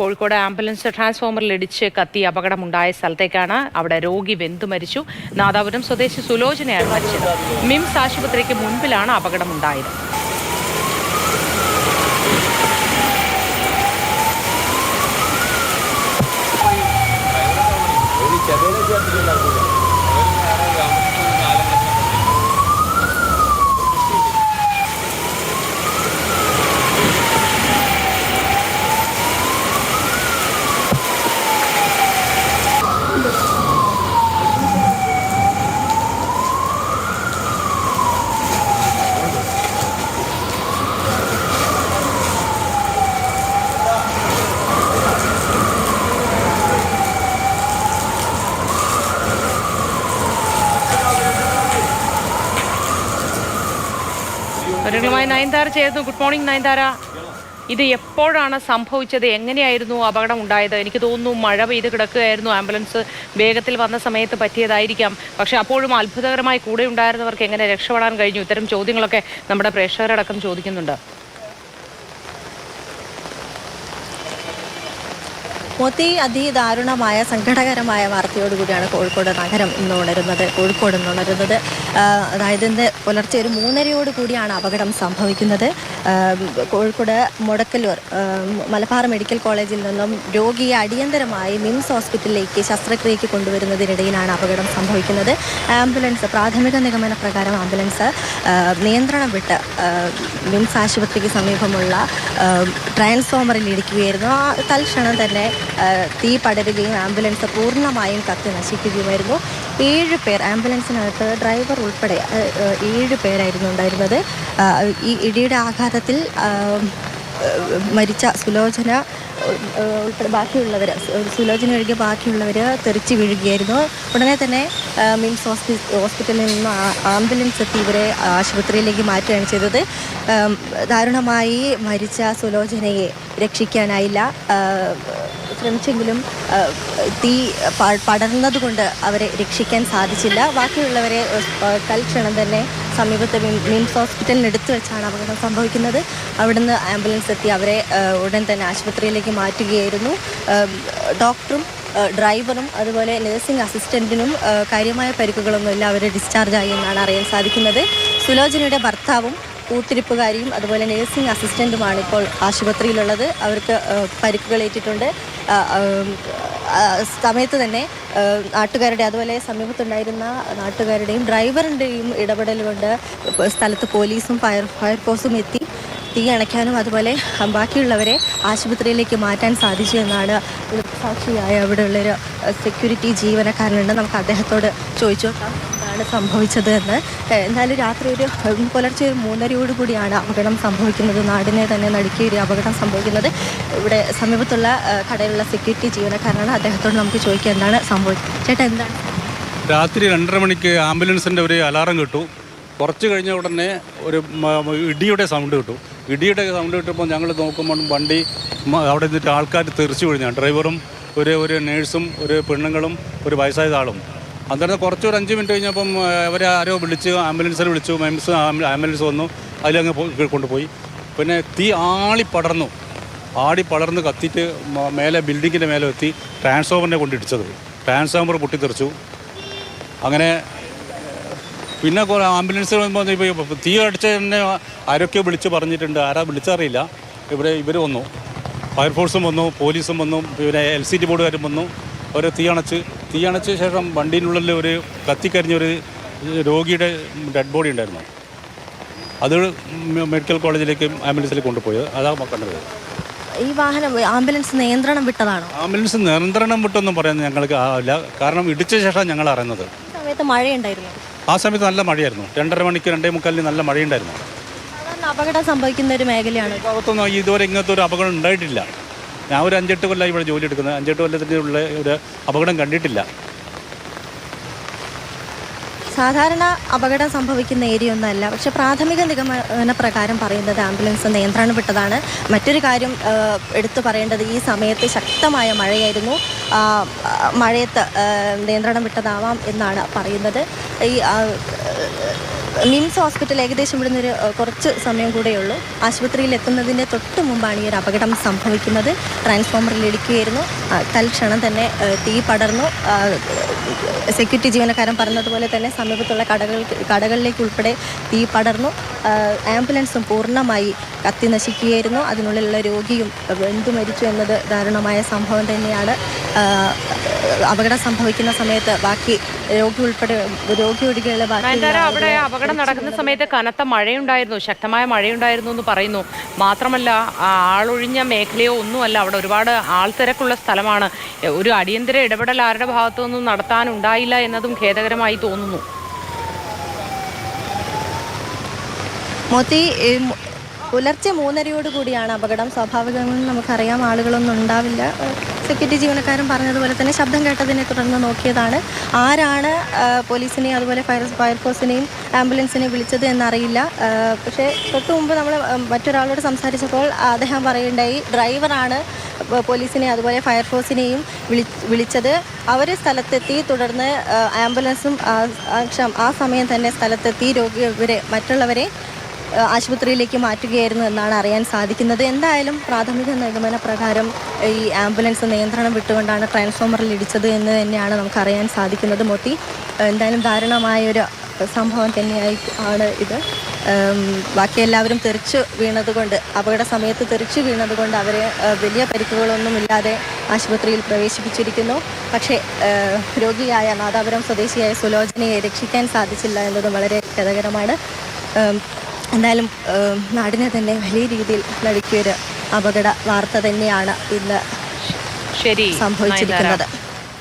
Kozhikode ambulance ട്രാൻസ്ഫോമറിൽ ഇടിച്ച് കത്തി അപകടമുണ്ടായ സ്ഥലത്തേക്കാണ് അവിടെ രോഗി വെന്തു മരിച്ചു. നാദാപുരം സ്വദേശി സുലോചനയാണ് മരിച്ചത് മിംസ് ആശുപത്രിക്ക് മുൻപിലാണ് അപകടമുണ്ടായത്. വിവരങ്ങളുമായി നയൻതാര ചേർന്നു ഗുഡ് മോർണിംഗ് നയൻതാര. ഇത് എപ്പോഴാണ് സംഭവിച്ചത്? എങ്ങനെയായിരുന്നു അപകടം ഉണ്ടായത് എനിക്ക് തോന്നുന്നു മഴ പെയ്ത് കിടക്കുകയായിരുന്നു. ആംബുലൻസ് വേഗത്തിൽ വന്ന സമയത്ത് പറ്റിയതായിരിക്കാം. പക്ഷെ അപ്പോഴും അത്ഭുതകരമായി കൂടെ ഉണ്ടായിരുന്നവർക്ക് എങ്ങനെ രക്ഷപ്പെടാൻ കഴിഞ്ഞു? ഇത്തരം ചോദ്യങ്ങളൊക്കെ നമ്മുടെ പ്രേക്ഷകരടക്കം ചോദിക്കുന്നുണ്ട്. മോത്തി അതിദാരുണമായ സങ്കടകരമായ വാർത്തയോടുകൂടിയാണ് കോഴിക്കോട് നഗരം ഇന്ന് ഉണരുന്നത്. കോഴിക്കോട് ഇന്ന് ഉണരുന്നത്. അതായത് ഇന്ന് പുലർച്ചെ ഒരു മൂന്നരയോട് കൂടിയാണ് അപകടം സംഭവിക്കുന്നത്. കോഴിക്കോട് മുടക്കല്ലൂർ മലബാർ മെഡിക്കൽ കോളേജിൽ നിന്നും രോഗിയെ അടിയന്തരമായി മിംസ് ഹോസ്പിറ്റലിലേക്ക് ശസ്ത്രക്രിയയ്ക്ക് കൊണ്ടുവരുന്നതിനിടയിലാണ് അപകടം സംഭവിക്കുന്നത്. ആംബുലൻസ് പ്രാഥമിക നിഗമന പ്രകാരം ആംബുലൻസ് നിയന്ത്രണം വിട്ട് മിംസ് ആശുപത്രിക്ക് സമീപമുള്ള ട്രാൻസ്ഫോമറിൽ ഇടിക്കുകയായിരുന്നു ആ തൽക്ഷണം തന്നെ തീ പടരുകയും ആംബുലൻസ് പൂർണമായും കത്തി നശിക്കുകയുമായിരുന്നു. ഏഴ് പേർ ആംബുലൻസിനകത്ത് ഡ്രൈവർ ഉൾപ്പെടെ ഏഴ് പേരായിരുന്നു ഉണ്ടായിരുന്നത്. ഈ ഇടിയുടെ ആഘാതത്തിൽ മരിച്ച സുലോചന ഉൾപ്പെടെ ബാക്കിയുള്ളവർ സുലോചന ഒഴികെ ബാക്കിയുള്ളവർ തെറിച്ച് വീഴുകയായിരുന്നു. ഉടനെ തന്നെ മിംസ് ഹോസ്പി ഹോസ്പിറ്റലിൽ നിന്ന് ആംബുലൻസ് എത്തി ഇവരെ ആശുപത്രിയിലേക്ക് മാറ്റുകയാണ് ചെയ്തത്. ദാരുണമായി മരിച്ച സുലോചനയെ രക്ഷിക്കാനായില്ല. ശ്രമിച്ചെങ്കിലും തീ പടർന്നതുകൊണ്ട് അവരെ രക്ഷിക്കാൻ സാധിച്ചില്ല. ബാക്കിയുള്ളവരെ തൽക്ഷണം തന്നെ സമീപത്തെ മിംസ് ഹോസ്പിറ്റലിന് എടുത്തു വെച്ചാണ് അപകടം സംഭവിക്കുന്നത്. അവിടുന്ന് ആംബുലൻസ് എത്തി അവരെ ഉടൻ തന്നെ ആശുപത്രിയിലേക്ക് മാറ്റുകയായിരുന്നു. ഡോക്ടറും ഡ്രൈവറും അതുപോലെ നഴ്സിംഗ് അസിസ്റ്റന്റിനും കാര്യമായ പരിക്കുകളൊന്നുമില്ല അവരെ ഡിസ്ചാർജായി എന്നാണ് അറിയാൻ സാധിക്കുന്നത്. സുലോചനയുടെ ഭർത്താവും കൂട്ടിരിപ്പുകാരിയും അതുപോലെ നഴ്സിംഗ് അസിസ്റ്റന്റുമാണ് ഇപ്പോൾ ആശുപത്രിയിലുള്ളത്. അവർക്ക് പരിക്കുകളേറ്റിട്ടുണ്ട് സമയത്ത് തന്നെ നാട്ടുകാരുടെ അതുപോലെ സമീപത്തുണ്ടായിരുന്ന നാട്ടുകാരുടെയും ഡ്രൈവറിന്റെയും ഇടപെടൽ കൊണ്ട് സ്ഥലത്ത് പോലീസും ഫയർ ഫയർഫോഴ്സും എത്തി. തീ അണയ്ക്കാനും അതുപോലെ ബാക്കിയുള്ളവരെ ആശുപത്രിയിലേക്ക് മാറ്റാൻ സാധിച്ചു എന്നാണ് സാക്ഷിയായ അവിടെയുള്ളൊരു സെക്യൂരിറ്റി ജീവനക്കാരനുണ്ട്. നമുക്ക് അദ്ദേഹത്തോട് ചോദിച്ചു നോക്കാം. എന്താണ് സംഭവിച്ചത് എന്ന്. എന്നാലും രാത്രി ഒരു പുലർച്ചെ ഒരു മൂന്നരയോട് കൂടിയാണ് അപകടം സംഭവിക്കുന്നത്. നാടിനെ തന്നെ നടുക്കിയ ഒരു അപകടം സംഭവിക്കുന്നത്. ഇവിടെ സമീപത്തുള്ള കടയിലുള്ള സെക്യൂരിറ്റി ജീവനക്കാരനാണ് അദ്ദേഹത്തോട് നമുക്ക് ചോദിക്കുക എന്താണ് സംഭവിച്ചത് ചേട്ടാ എന്താണ് രാത്രി രണ്ടര മണിക്ക് ആംബുലൻസിന്റെ ഒരു അലാറം കിട്ടു. കുറച്ച് കഴിഞ്ഞ ഉടനെ ഒരു ഇടിയുടെ സൗണ്ട് കിട്ടും. ഇടിയുടെ സൗണ്ട് കിട്ടുമ്പോൾ ഞങ്ങൾ നോക്കുമ്പോൾ വണ്ടി അവിടെ നിന്നിട്ട് ആൾക്കാർ തെറിച്ചു കഴിഞ്ഞാൽ ഡ്രൈവറും ഒരു ഒരു നേഴ്സും ഒരു പെണ്ണുങ്ങളും ഒരു വയസ്സായ ആളും അന്നേരം കുറച്ചൊരു അഞ്ച് മിനിറ്റ് കഴിഞ്ഞപ്പം അവർ അവരെ ആരോ വിളിച്ച് ആംബുലൻസിൽ വിളിച്ചു മെംസ് ആംബുലൻസ് വന്നു. അതിലങ്ങ് കൊണ്ടുപോയി. പിന്നെ തീ ആളി പടർന്നു. ആടി പടർന്ന് കത്തിയിട്ട് മേലെ ബിൽഡിങ്ങിന്റെ മേലെ എത്തി ട്രാൻസ്ഫോമറിനെ കൊണ്ടിടിച്ചത്. ട്രാൻസ്ഫോമർ പൊട്ടിത്തെറിച്ചു. അങ്ങനെ പിന്നെ കുറേ ആംബുലൻസ് വരുമ്പോൾ ഇപ്പോൾ തീ അടിച്ച തന്നെ ആരൊക്കെ വിളിച്ച് പറഞ്ഞിട്ടുണ്ട്. ആരാ വിളിച്ചറിയില്ല. ഇവിടെ ഇവർ വന്നു. ഫയർഫോഴ്സും വന്നു പോലീസും വന്നു പിന്നെ എൽ സി ടി ബോർഡുകാരും വന്നു. അവർ തീ അണച്ച് തീ അണച്ച ശേഷം വണ്ടിയിനുള്ളിൽ ഒരു കത്തിക്കരിഞ്ഞൊരു രോഗിയുടെ ഡെഡ് ബോഡി ഉണ്ടായിരുന്നു. അത് മെഡിക്കൽ കോളേജിലേക്ക് ആംബുലൻസിൽ കൊണ്ടുപോയത് അതാ കണ്ടത്. ഈ വാഹനം ആംബുലൻസ് നിയന്ത്രണം വിട്ടതാണോ? ആംബുലൻസ് നിയന്ത്രണം വിട്ടെന്ന് പറയാൻ ഞങ്ങൾക്ക് ആവില്ല കാരണം ഇടിച്ച ശേഷം ഞങ്ങൾ അറിയുന്നത്. സമയത്ത് മഴയുണ്ടായിരുന്നു? ആ സമയത്ത് നല്ല മഴയായിരുന്നു. രണ്ടര മണിക്ക് രണ്ടേ മുക്കാലിന് നല്ല മഴയുണ്ടായിരുന്നു. അപകടം സംഭവിക്കുന്ന ഒരു മേഖലയാണ്. ഭാഗത്തൊന്നും ഇതുവരെ ഇങ്ങനത്തെ ഒരു അപകടം ഉണ്ടായിട്ടില്ല. ഞാൻ ഒരു അഞ്ചെട്ട് കൊല്ലമായി ഇവിടെ ജോലി എടുക്കുന്നത്. അഞ്ചെട്ട് കൊല്ലത്തിനുള്ള ഒരു അപകടം കണ്ടിട്ടില്ല. സാധാരണ അപകടം സംഭവിക്കുന്ന ഏരിയ ഒന്നല്ല പക്ഷെ പ്രാഥമിക നിഗമന പ്രകാരം പറയുന്നത് ആംബുലൻസ് നിയന്ത്രണം വിട്ടതാണ്. മറ്റൊരു കാര്യം എടുത്തു പറയേണ്ടത് ഈ സമയത്ത് ശക്തമായ മഴയായിരുന്നു. മഴയത്ത് നിയന്ത്രണം വിട്ടതാവാം എന്നാണ് പറയുന്നത്. ഈ മിംസ് ഹോസ്പിറ്റൽ ഏകദേശം ഇവിടുന്ന് ഒരു കുറച്ച് സമയം കൂടെ ഉള്ളൂ. ആശുപത്രിയിൽ എത്തുന്നതിന്റെ തൊട്ട് മുമ്പാണ് ഈ ഒരു അപകടം സംഭവിക്കുന്നത്. ട്രാൻസ്ഫോമറിൽ ഇടിക്കുകയായിരുന്നു. തൽക്ഷണം തന്നെ തീ പടർന്നു. സെക്യൂരിറ്റി ജീവനക്കാരൻ പറഞ്ഞതുപോലെ തന്നെ സമീപത്തുള്ള കടകൾ കടകളിലേക്ക് ഉൾപ്പെടെ തീ പടർന്നു. ആംബുലൻസും പൂർണമായി കത്തി നശിക്കുകയായിരുന്നു. അതിനുള്ളിലുള്ള രോഗിയും വെന്തു മരിച്ചു എന്നത് ദാരുണമായ സംഭവം തന്നെയാണ്. അപകടം സംഭവിക്കുന്ന സമയത്ത് ബാക്കി രോഗി ഉൾപ്പെടെ രോഗി ഒഴികെയുള്ള ബാക്കി അപകടം നടക്കുന്ന സമയത്ത് കനത്ത മഴയുണ്ടായിരുന്നു. ശക്തമായ മഴയുണ്ടായിരുന്നു എന്ന് പറയുന്നു. മാത്രമല്ല ആളൊഴിഞ്ഞ മേഖലയോ ഒന്നുമല്ല. അവിടെ ഒരുപാട് ആൾ തിരക്കുള്ള സ്ഥലമാണ്. ഒരു അടിയന്തര ഇടപെടൽ ആരുടെ ഭാഗത്തു നിന്നും നടത്താനുണ്ടായില്ല എന്നതും ഖേദകരമായി തോന്നുന്നു. മോത്തി പുലർച്ചെ മൂന്നരയോട് കൂടിയാണ് അപകടം. സ്വാഭാവികമെന്ന് നമുക്കറിയാം ആളുകളൊന്നും ഉണ്ടാവില്ല. സെക്യൂരിറ്റി ജീവനക്കാരൻ പറഞ്ഞതുപോലെ തന്നെ ശബ്ദം കേട്ടതിനെ തുടർന്ന് നോക്കിയതാണ്. ആരാണ് പോലീസിനെയും അതുപോലെ ഫയർ ഫയർഫോഴ്സിനെയും ആംബുലൻസിനെ വിളിച്ചത് എന്നറിയില്ല. പക്ഷേ തൊട്ട് മുമ്പ് നമ്മൾ മറ്റൊരാളോട് സംസാരിച്ചപ്പോൾ അദ്ദേഹം പറയുണ്ടായി ഡ്രൈവറാണ് പോലീസിനെ അതുപോലെ ഫയർഫോഴ്സിനെയും വിളി വിളിച്ചത്. അവർ സ്ഥലത്തെത്തി തുടർന്ന് ആംബുലൻസും ആ- സമയം തന്നെ സ്ഥലത്തെത്തി. രോഗിവരെ മറ്റുള്ളവരെ ആശുപത്രിയിലേക്ക് മാറ്റുകയായിരുന്നു എന്നാണ് അറിയാൻ സാധിക്കുന്നത്. എന്തായാലും പ്രാഥമിക നിഗമന പ്രകാരം ഈ ആംബുലൻസ് നിയന്ത്രണം വിട്ടുകൊണ്ടാണ് ട്രാൻസ്ഫോമറിൽ ഇടിച്ചത് എന്ന് തന്നെയാണ് നമുക്ക് അറിയാൻ സാധിക്കുന്നത് മൊത്തി. എന്തായാലും ദാരുണമായൊരു സംഭവം തന്നെയായി ആണ് ഇത്. ബാക്കി എല്ലാവരും തെറിച്ചു വീണതുകൊണ്ട് അപകട സമയത്ത് തെറിച്ചു വീണതുകൊണ്ട് അവരെ വലിയ പരിക്കുകളൊന്നുമില്ലാതെ ആശുപത്രിയിൽ പ്രവേശിപ്പിച്ചിരിക്കുന്നു. പക്ഷേ രോഗിയായ നാദാപുരം സ്വദേശിയായ സുലോചനയെ രക്ഷിക്കാൻ സാധിച്ചില്ല എന്നതും വളരെ ഖേദകരമാണ്. എന്തായാലും നാടിനെ തന്നെ വലിയ രീതിയിൽ നടുക്കിയൊരു അപകട വാർത്ത തന്നെയാണ് ഇന്ന് ശരി സംഭവിച്ചിരിക്കുന്നത്.